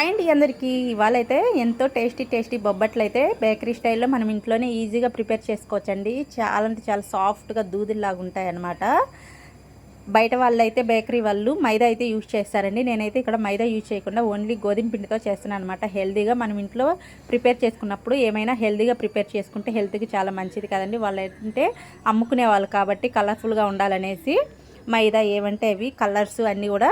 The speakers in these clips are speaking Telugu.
అండ్ అందరికీ. ఇవాళ అయితే ఎంతో టేస్టీ టేస్టీ బొబ్బట్లు అయితే బేకరీ స్టైల్లో మనం ఇంట్లోనే ఈజీగా ప్రిపేర్ చేసుకోవచ్చండి. చాలా అంటే చాలా సాఫ్ట్గా దూదిలాగా ఉంటాయన్నమాట బయట వాళ్ళు అయితే బేకరీ వాళ్ళు మైదా అయితే యూజ్ చేస్తారండి. నేనైతే ఇక్కడ మైదా యూజ్ చేయకుండా ఓన్లీ గోధుమ పిండితో చేస్తున్నాను అనమాట హెల్తీగా మనం ఇంట్లో ప్రిపేర్ చేసుకున్నప్పుడు ఏమైనా హెల్తీగా ప్రిపేర్ చేసుకుంటే హెల్త్కి చాలా మంచిది కదండి. వాళ్ళు ఏంటంటే అమ్ముకునే వాళ్ళు కాబట్టి కలర్ఫుల్గా ఉండాలనేసి మైదా ఏమంటే అవి కలర్స్ అన్నీ కూడా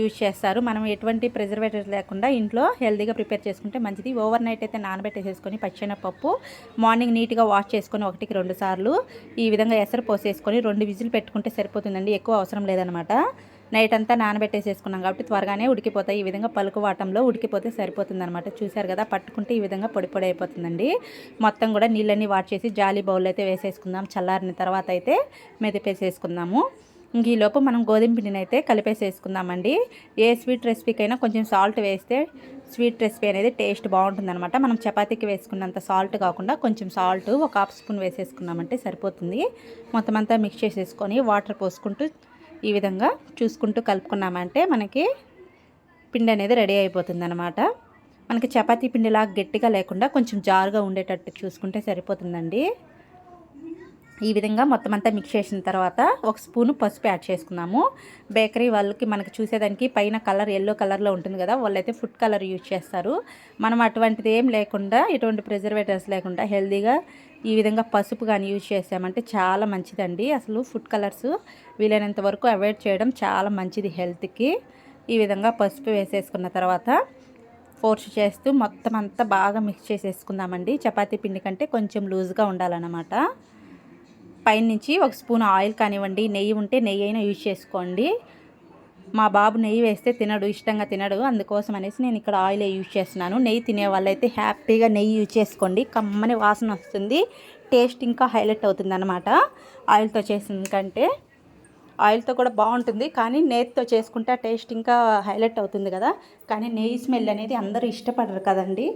యూజ్ చేస్తారు. మనం ఎటువంటి ప్రిజర్వేటివ్స్ లేకుండా ఇంట్లో హెల్తీగా ప్రిపేర్ చేసుకుంటే మంచిది. ఓవర్ నైట్ అయితే నానబెట్టేసేసుకొని పచ్చెనపప్పు మార్నింగ్ నీట్గా వాష్ చేసుకొని ఒకటికి రెండు సార్లు ఈ విధంగా ఎసరు పోసేసుకొని రెండు విజిల్ పెట్టుకుంటే సరిపోతుందండి. ఎక్కువ అవసరం లేదనమాట నైట్ అంతా నానబెట్టేసేసుకున్నాం కాబట్టి త్వరగానే ఉడికిపోతాయి. ఈ విధంగా పలుకు వాటంలో ఉడికిపోతే సరిపోతుందనమాట చూశారు కదా పట్టుకుంటే ఈ విధంగా పొడి పొడి అయిపోతుందండి. మొత్తం కూడా నీళ్ళన్నీ వాష్ చేసి జాలీ బౌల్ అయితే వేసేసుకుందాం. చల్లారిన తర్వాత అయితే మెదిపేసేసుకుందాము. ఈలోపు మనం గోధుమ పిండిని అయితే కలిపేసేసుకుందామండి. ఏ స్వీట్ రెసిపీకైనా కొంచెం సాల్ట్ వేస్తే స్వీట్ రెసిపీ అనేది టేస్ట్ బాగుంటుందన్నమాట. మనం చపాతీకి వేసుకున్నంత సాల్ట్ కాకుండా కొంచెం సాల్ట్ ఒక హాఫ్ స్పూన్ వేసేసుకున్నామంటే సరిపోతుంది. మొత్తం అంతా మిక్స్ చేసేసుకొని వాటర్ పోసుకుంటూ ఈ విధంగా చూసుకుంటూ కలుపుకున్నామంటే మనకి పిండి అనేది రెడీ అయిపోతుంది అనమాట మనకి చపాతీ పిండిలాగా గట్టిగా లేకుండా కొంచెం జారుగా ఉండేటట్టు చూసుకుంటే సరిపోతుందండి. ఈ విధంగా మొత్తం అంతా మిక్స్ చేసిన తర్వాత ఒక స్పూను పసుపు యాడ్ చేసుకున్నాము. బేకరీ వాళ్ళకి మనకి చూసేదానికి పైన కలర్ ఎల్లో కలర్లో ఉంటుంది కదా వాళ్ళైతే ఫుడ్ కలర్ యూజ్ చేస్తారు. మనం అటువంటిది ఏం లేకుండా ఎటువంటి ప్రిజర్వేటర్స్ లేకుండా హెల్తీగా ఈ విధంగా పసుపు కానీ యూజ్ చేసామంటే చాలా మంచిదండి. అసలు ఫుడ్ కలర్స్ వీలైనంత వరకు అవాయిడ్ చేయడం చాలా మంచిది హెల్త్కి ఈ విధంగా పసుపు వేసేసుకున్న తర్వాత ఫోర్స్ చేస్తూ మొత్తం అంతా బాగా మిక్స్ చేసేసుకుందామండి. చపాతీ పిండి కంటే కొంచెం లూజ్గా ఉండాలన్నమాట. పైనుంచి ఒక స్పూన్ ఆయిల్ కానివ్వండి నెయ్యి ఉంటే నెయ్యి అయినా యూజ్ చేసుకోండి. మా బాబు నెయ్యి వేస్తే తినడు ఇష్టంగా తినడు. అందుకోసం అనేసి నేను ఇక్కడ ఆయిల్ యూజ్ చేస్తున్నాను. నెయ్యి తినే వాళ్ళైతే హ్యాపీగా నెయ్యి యూజ్ చేసుకోండి. కమ్మని వాసన వస్తుంది. టేస్ట్ ఇంకా హైలైట్ అవుతుంది అనమాట ఆయిల్తో చేసిన కంటే ఆయిల్తో కూడా బాగుంటుంది. కానీ నెయ్యితో చేసుకుంటే టేస్ట్ ఇంకా హైలైట్ అవుతుంది కదా. కానీ నెయ్యి స్మెల్ అనేది అందరూ ఇష్టపడరు కదండి.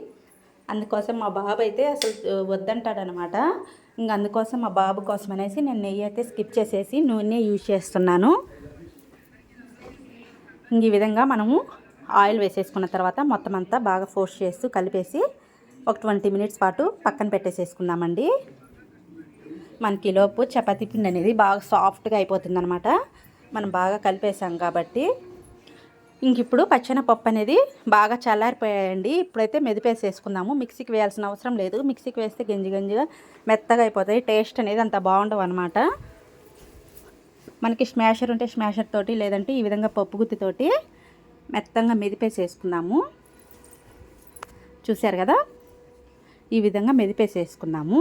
అందుకోసం మా బాబు అయితే అసలు వద్దంటాడనమాట ఇంక అందుకోసం మా బాబు కోసం అనేసి నేను నెయ్యి అయితే స్కిప్ చేసేసి నూనె యూజ్ చేస్తున్నాను. ఇంక ఈ విధంగా మనము ఆయిల్ వేసేసుకున్న తర్వాత మొత్తం అంతా బాగా ఫోర్స్ చేస్తూ కలిపేసి ఒక ట్వంటీ మినిట్స్ పాటు పక్కన పెట్టేసేసుకుందామండి. మనకి లోపు చపాతీ పిండి అనేది బాగా సాఫ్ట్గా అయిపోతుంది అనమాట మనం బాగా కలిపేసాం కాబట్టి ఇంక ఇప్పుడు పచ్చెనపప్పు అనేది బాగా చల్లారిపోయాయండి. ఇప్పుడైతే మెదిపేసేసుకుందాము. మిక్సీకి వేయాల్సిన అవసరం లేదు. మిక్సీకి వేస్తే గంజి గంజిగా మెత్తగా అయిపోతాయి. టేస్ట్ అనేది అంత బాగుండవు అనమాట మనకి స్మాషర్ ఉంటే స్మాషర్ తోటి లేదంటే ఈ విధంగా పప్పు గుత్తితోటి మెత్తంగా మెదిపేసేసుకుందాము. చూశారు కదా? ఈ విధంగా మెదిపేసేసుకున్నాము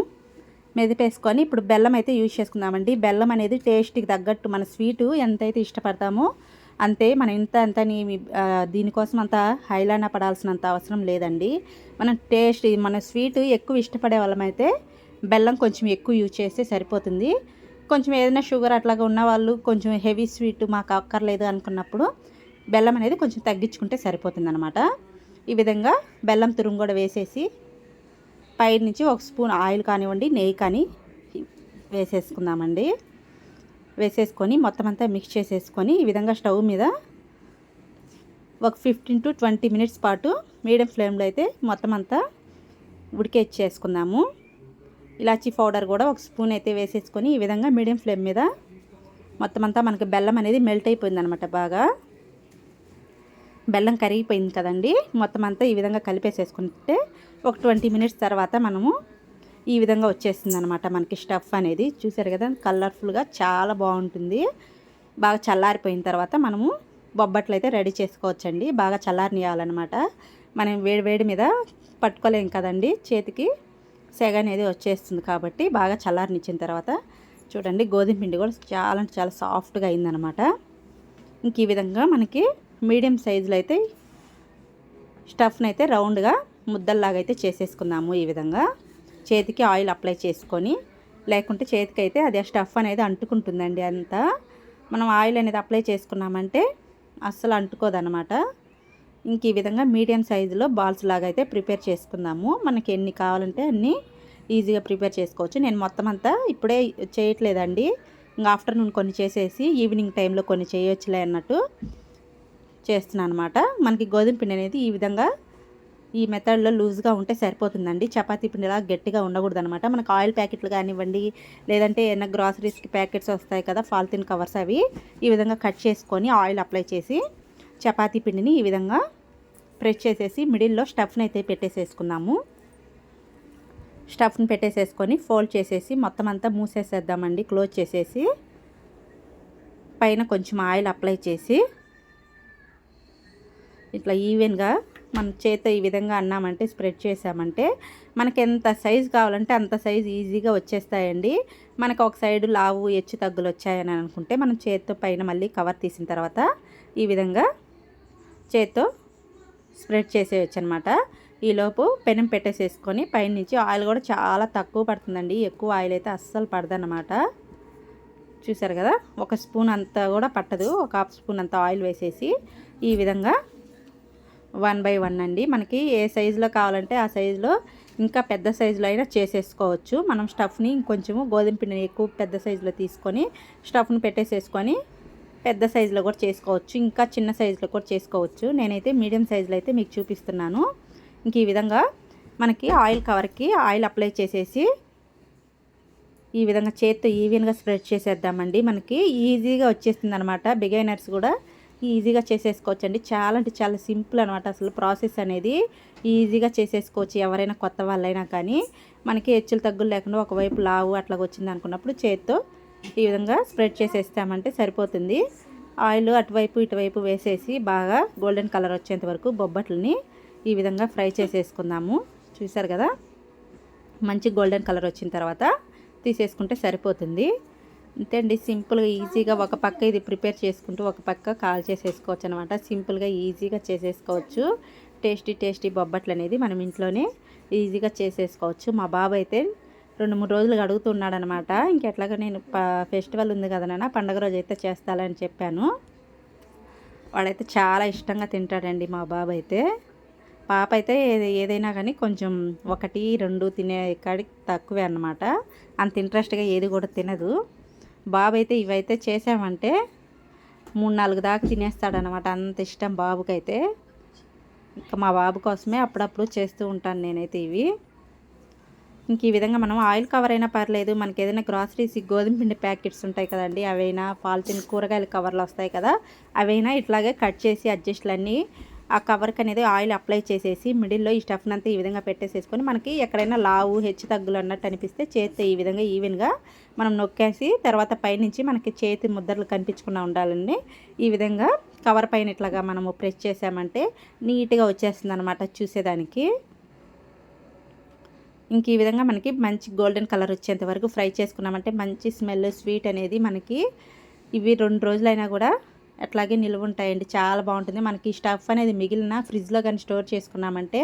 మెదిపేసుకొని ఇప్పుడు బెల్లం అయితే యూజ్ చేసుకుందామండి. బెల్లం అనేది టేస్ట్కి తగ్గట్టు మన స్వీటు ఎంతైతే ఇష్టపడతామో అంతే మనం ఇంత అంత దీనికోసం అంత హైలానా పడాల్సినంత అవసరం లేదండి. మనం టేస్ట్ మన స్వీట్ ఎక్కువ ఇష్టపడే వాళ్ళమైతే బెల్లం కొంచెం ఎక్కువ యూజ్ చేస్తే సరిపోతుంది. కొంచెం ఏదైనా షుగర్ అట్లాగా ఉన్న వాళ్ళు కొంచెం హెవీ స్వీట్ మాకు అక్కర్లేదు అనుకున్నప్పుడు బెల్లం అనేది కొంచెం తగ్గించుకుంటే సరిపోతుంది అనమాట ఈ విధంగా బెల్లం తురుము కూడా వేసేసి పై నుంచి ఒక స్పూన్ ఆయిల్ కానివ్వండి నెయ్యి కానీ వేసేసుకుందామండి. వేసేసుకొని మొత్తం అంతా మిక్స్ చేసేసుకొని ఈ విధంగా స్టవ్ మీద ఒక ఫిఫ్టీన్ టు ట్వంటీ మినిట్స్ పాటు మీడియం ఫ్లేమ్లో అయితే మొత్తం అంతా ఉడికేచ్చేసుకుందాము ఇలాచీ పౌడర్ కూడా ఒక స్పూన్ అయితే వేసేసుకొని ఈ విధంగా మీడియం ఫ్లేమ్ మీద మొత్తం అంతా మనకి బెల్లం అనేది మెల్ట్ అయిపోయింది అనమాట బాగా. బెల్లం కరిగిపోయింది కదండి. మొత్తం అంతా ఈ విధంగా కలిపేసేసుకుంటే ఒక ట్వంటీ మినిట్స్ తర్వాత మనము ఈ విధంగా వచ్చేస్తుంది అనమాట మనకి స్టఫ్ అనేది. చూసారు కదా కలర్ఫుల్గా చాలా బాగుంటుంది. బాగా చల్లారిపోయిన తర్వాత మనము బొబ్బట్లు అయితే రెడీ చేసుకోవచ్చండి. బాగా చల్లారనియాలన్నమాట మనం వేడి వేడి మీద పట్టుకోలేం కదండి చేతికి. సెగ అనేది వచ్చేస్తుంది కాబట్టి బాగా చల్లారనిచ్చిన తర్వాత చూడండి గోధుమ పిండి కూడా చాలా అంటే చాలా సాఫ్ట్గా అయిందనమాట. ఇంక ఈ విధంగా మనకి మీడియం సైజులో అయితే స్టఫ్ని అయితే రౌండ్గా ముద్దల్లాగా అయితే చేసేసుకుందాము ఈ విధంగా. చేతికి ఆయిల్ అప్లై చేసుకొని లేకుంటే చేతికి అయితే అది స్టఫ్ అనేది అంటుకుంటుందండి అంతా. మనం ఆయిల్ అనేది అప్లై చేసుకున్నామంటే అస్సలు అంటుకోదనమాట ఇంక ఈ విధంగా మీడియం సైజులో బాల్స్ లాగా అయితే ప్రిపేర్ చేసుకుందాము. మనకి ఎన్ని కావాలంటే అన్నీ ఈజీగా ప్రిపేర్ చేసుకోవచ్చు. నేను మొత్తం అంతా ఇప్పుడే చేయట్లేదండి. ఇంకా ఆఫ్టర్నూన్ కొన్ని చేసేసి ఈవినింగ్ టైంలో కొన్ని చేయొచ్చులే అన్నట్టు చేస్తున్నాను అనమాట మనకి గోధుమ పిండి అనేది ఈ విధంగా ఈ మెథడ్లో లూజ్గా ఉంటే సరిపోతుందండి. చపాతీ పిండిలా గట్టిగా ఉండకూడదు అనమాట మనకు ఆయిల్ ప్యాకెట్లు కానివ్వండి లేదంటే ఏమైనా గ్రాసరీస్కి ప్యాకెట్స్ వస్తాయి కదా ఫాల్తిన్ కవర్స్ అవి ఈ విధంగా కట్ చేసుకొని ఆయిల్ అప్లై చేసి చపాతీ పిండిని ఈ విధంగా ప్రెస్ చేసేసి మిడిల్లో స్టఫ్ని అయితే పెట్టేసేసుకున్నాము స్టఫ్ని పెట్టేసేసుకొని ఫోల్డ్ చేసేసి మొత్తం అంతా మూసేసేద్దామండి. క్లోజ్ చేసేసి పైన కొంచెం ఆయిల్ అప్లై చేసి ఇట్లా ఈవెన్గా మన చేత ఈ విధంగా అన్నామంటే స్ప్రెడ్ చేసామంటే మనకి ఎంత సైజు కావాలంటే అంత సైజు ఈజీగా వచ్చేస్తాయండి. మనకు ఒక సైడ్ లావు హెచ్చు తగ్గులు వచ్చాయని అనుకుంటే మనం చేత్తో పైన మళ్ళీ కవర్ తీసిన తర్వాత ఈ విధంగా చేత్తో స్ప్రెడ్ చేసేయచ్చు అనమాట ఈలోపు పెనం పెట్టేసేసుకొని పైనుంచి ఆయిల్ కూడా చాలా తక్కువ పడుతుందండి. ఎక్కువ ఆయిల్ అయితే అస్సలు పడదన్నమాట. చూసారు కదా? ఒక స్పూన్ అంతా కూడా పట్టదు. ఒక హాఫ్ స్పూన్ అంత ఆయిల్ వేసేసి ఈ విధంగా వన్ బై వన్ అండి. మనకి ఏ సైజులో కావాలంటే ఆ సైజులో ఇంకా పెద్ద సైజులో అయినా చేసేసుకోవచ్చు. మనం స్టఫ్ని ఇంకొంచెము గోధుమ పిండిని ఎక్కువ పెద్ద సైజులో తీసుకొని స్టఫ్ని పెట్టేసేసుకొని పెద్ద సైజులో కూడా చేసుకోవచ్చు. ఇంకా చిన్న సైజులో కూడా చేసుకోవచ్చు. నేనైతే మీడియం సైజులో అయితే మీకు చూపిస్తున్నాను. ఇంక ఈ విధంగా మనకి ఆయిల్ కవర్కి ఆయిల్ అప్లై చేసేసి ఈ విధంగా చేత్తో ఈవెన్గా స్ప్రెడ్ చేసేద్దామండి. మనకి ఈజీగా వచ్చేస్తుంది అనమాట బిగైనర్స్ కూడా ఈజీగా చేసేసుకోవచ్చు అండి చాలా అంటే చాలా సింపుల్ అనమాట అసలు ప్రాసెస్ అనేది. ఈజీగా చేసేసుకోవచ్చు ఎవరైనా కొత్త వాళ్ళైనా కానీ. మనకి హెచ్చులు తగ్గులు లేకుండా ఒకవైపు లావు అట్లా వచ్చింది అనుకున్నప్పుడు చేత్తో ఈ విధంగా స్ప్రెడ్ చేసేస్తామంటే సరిపోతుంది. ఆయిల్ అటువైపు ఇటువైపు వేసేసి బాగా గోల్డెన్ కలర్ వచ్చేంత వరకు బొబ్బట్లని ఈ విధంగా ఫ్రై చేసేసుకుందాము. చూసారు కదా? మంచి గోల్డెన్ కలర్ వచ్చిన తర్వాత తీసేసుకుంటే సరిపోతుంది. అంతే అండి సింపుల్గా ఈజీగా ఒక పక్క ఇది ప్రిపేర్ చేసుకుంటూ ఒక పక్క కాల్ చేసేసుకోవచ్చు అనమాట సింపుల్గా ఈజీగా చేసేసుకోవచ్చు. టేస్టీ టేస్టీ బొబ్బట్లు అనేది మనం ఇంట్లోనే ఈజీగా చేసేసుకోవచ్చు. మా బాబు అయితే రెండు మూడు రోజులు అడుగుతున్నాడు అనమాట ఇంకెట్లాగా నేను ఫెస్టివల్ ఉంది కదా నాన్న పండగ రోజు అయితే చేస్తానని చెప్పాను. వాడైతే చాలా ఇష్టంగా తింటాడండి మా బాబు అయితే పాప అయితే ఏదైనా కానీ కొంచెం ఒకటి రెండు తినే కాడికి తక్కువే అనమాట అంత ఇంట్రెస్ట్గా ఏది కూడా తినదు. బాబు అయితే ఇవైతే చేసామంటే మూడు నాలుగు దాకా తినేస్తాడనమాట అంత ఇష్టం బాబుకైతే. ఇంకా మా బాబు కోసమే అప్పుడప్పుడు చేస్తూ ఉంటాను నేనైతే ఇవి. ఇంక ఈ విధంగా మనం ఆయిల్ కవర్ అయినా పర్లేదు. మనకి ఏదైనా గ్రాసరీస్ గోధుమ పిండి ప్యాకెట్స్ ఉంటాయి కదండి అవైనా పాలిథిన్ కూరగాయల కవర్లు వస్తాయి కదా అవైనా ఇట్లాగే కట్ చేసి అడ్జస్ట్లన్నీ ఆ కవర్కి అనేది ఆయిల్ అప్లై చేసేసి మిడిల్లో ఈ స్టఫ్ని అంతా ఈ విధంగా పెట్టేసేసుకొని మనకి ఎక్కడైనా లావు హెచ్చు తగ్గులు అన్నట్టు అనిపిస్తే చేతి ఈ విధంగా ఈవెన్గా మనం నొక్కేసి తర్వాత పైనుంచి మనకి చేతి ముద్రలు కనిపించకుండా ఉండాలండి. ఈ విధంగా కవర్ పైన ఇట్లాగా మనము ప్రెస్ చేసామంటే నీట్గా వచ్చేస్తుంది అనమాట చూసేదానికి. ఇంక ఈ విధంగా మనకి మంచి గోల్డెన్ కలర్ వచ్చేంత వరకు ఫ్రై చేసుకున్నామంటే మంచి స్మెల్ స్వీట్ అనేది మనకి ఇవి రెండు రోజులైనా కూడా అట్లాగే నిల్వ ఉంటాయండి. చాలా బాగుంటుంది. మనకి స్టఫ్ అనేది మిగిలిన ఫ్రిడ్జ్లో కానీ స్టోర్ చేసుకున్నామంటే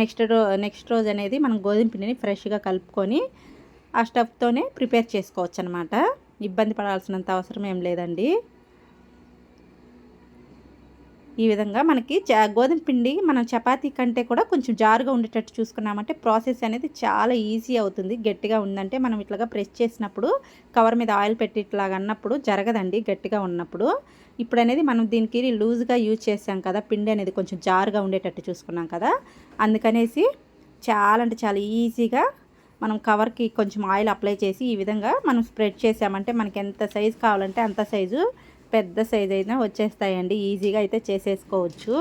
నెక్స్ట్ రో నెక్స్ట్ రోజు అనేది మనం గోధుమ పిండిని ఫ్రెష్గా కలుపుకొని ఆ స్టఫ్తోనే ప్రిపేర్ చేసుకోవచ్చు అనమాట ఇబ్బంది పడాల్సినంత అవసరం ఏం లేదండి. ఈ విధంగా మనకి గోధుమ పిండి మనం చపాతీ కంటే కూడా కొంచెం జారుగా ఉండేటట్టు చూసుకున్నామంటే ప్రాసెస్ అనేది చాలా ఈజీ అవుతుంది. గట్టిగా ఉందంటే మనం ఇట్లాగా ప్రెస్ చేసినప్పుడు కవర్ మీద ఆయిల్ పెట్టి ఇట్లాగా అన్నప్పుడు జరగదండి గట్టిగా ఉన్నప్పుడు. ఇప్పుడు అనేది మనం దీనికి లూజ్గా యూజ్ చేసాం కదా పిండి అనేది కొంచెం జారుగా ఉండేటట్టు చూసుకున్నాం కదా. అందుకనేసి చాలా అంటే చాలా ఈజీగా మనం కవర్కి కొంచెం ఆయిల్ అప్లై చేసి ఈ విధంగా మనం స్ప్రెడ్ చేసామంటే మనకి ఎంత సైజు కావాలంటే అంత సైజు పెద్ద సైజ్ అయినా వచ్చేస్తాయండి. ఈజీగా అయితే చేసేసుకోవచ్చు.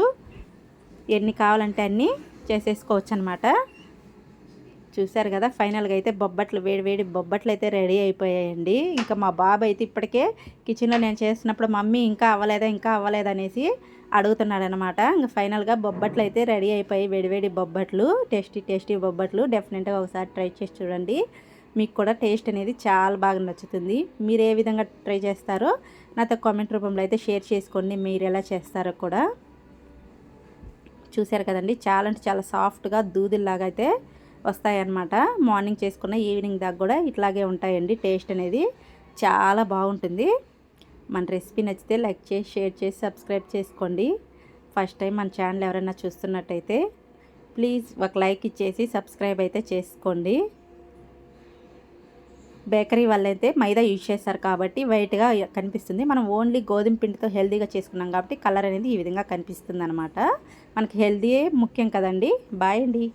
ఎన్ని కావాలంటే అన్నీ చేసేసుకోవచ్చు అనమాట చూసారు కదా ఫైనల్గా అయితే బొబ్బట్లు వేడి వేడి బొబ్బట్లు అయితే రెడీ అయిపోయాయండి. ఇంకా మా బాబు అయితే ఇప్పటికే కిచెన్లో నేను చేసినప్పుడు మమ్మీ ఇంకా అవ్వలేదా ఇంకా అవ్వలేదా అనేసి అడుగుతున్నాడనమాట ఇంకా ఫైనల్గా బొబ్బట్లు అయితే రెడీ అయిపోయి వేడివేడి బొబ్బట్లు టేస్టీ టేస్టీ బొబ్బట్లు డెఫినెట్గా ఒకసారి ట్రై చేసి చూడండి. మీకు కూడా టేస్ట్ అనేది చాలా బాగా నచ్చుతుంది. మీరు ఏ విధంగా ట్రై చేస్తారో నాతో కామెంట్ రూపంలో అయితే షేర్ చేసుకోండి. మీరు ఎలా చేస్తారో కూడా. చూసారు కదండి? చాలా అంటే చాలా సాఫ్ట్గా దూదిల్లాగా అయితే వస్తాయన్నమాట. మార్నింగ్ చేసుకున్న ఈవినింగ్ దాకా కూడా ఇట్లాగే ఉంటాయండి. టేస్ట్ అనేది చాలా బాగుంటుంది. మన రెసిపీ నచ్చితే లైక్ చేసి షేర్ చేసి సబ్స్క్రైబ్ చేసుకోండి. ఫస్ట్ టైం మన ఛానల్ ఎవరైనా చూస్తున్నట్టయితే ప్లీజ్ ఒక లైక్ ఇచ్చేసి సబ్స్క్రైబ్ అయితే చేసుకోండి. బేకరీ వాళ్ళైతే మైదా యూజ్ చేస్తారు కాబట్టి వైట్గా కనిపిస్తుంది. మనం ఓన్లీ గోధుమ పిండితో హెల్తీగా చేసుకున్నాం కాబట్టి కలర్ అనేది ఈ విధంగా కనిపిస్తుంది అనమాట మనకి హెల్తీయే ముఖ్యం కదండి. బాయ్ అండి.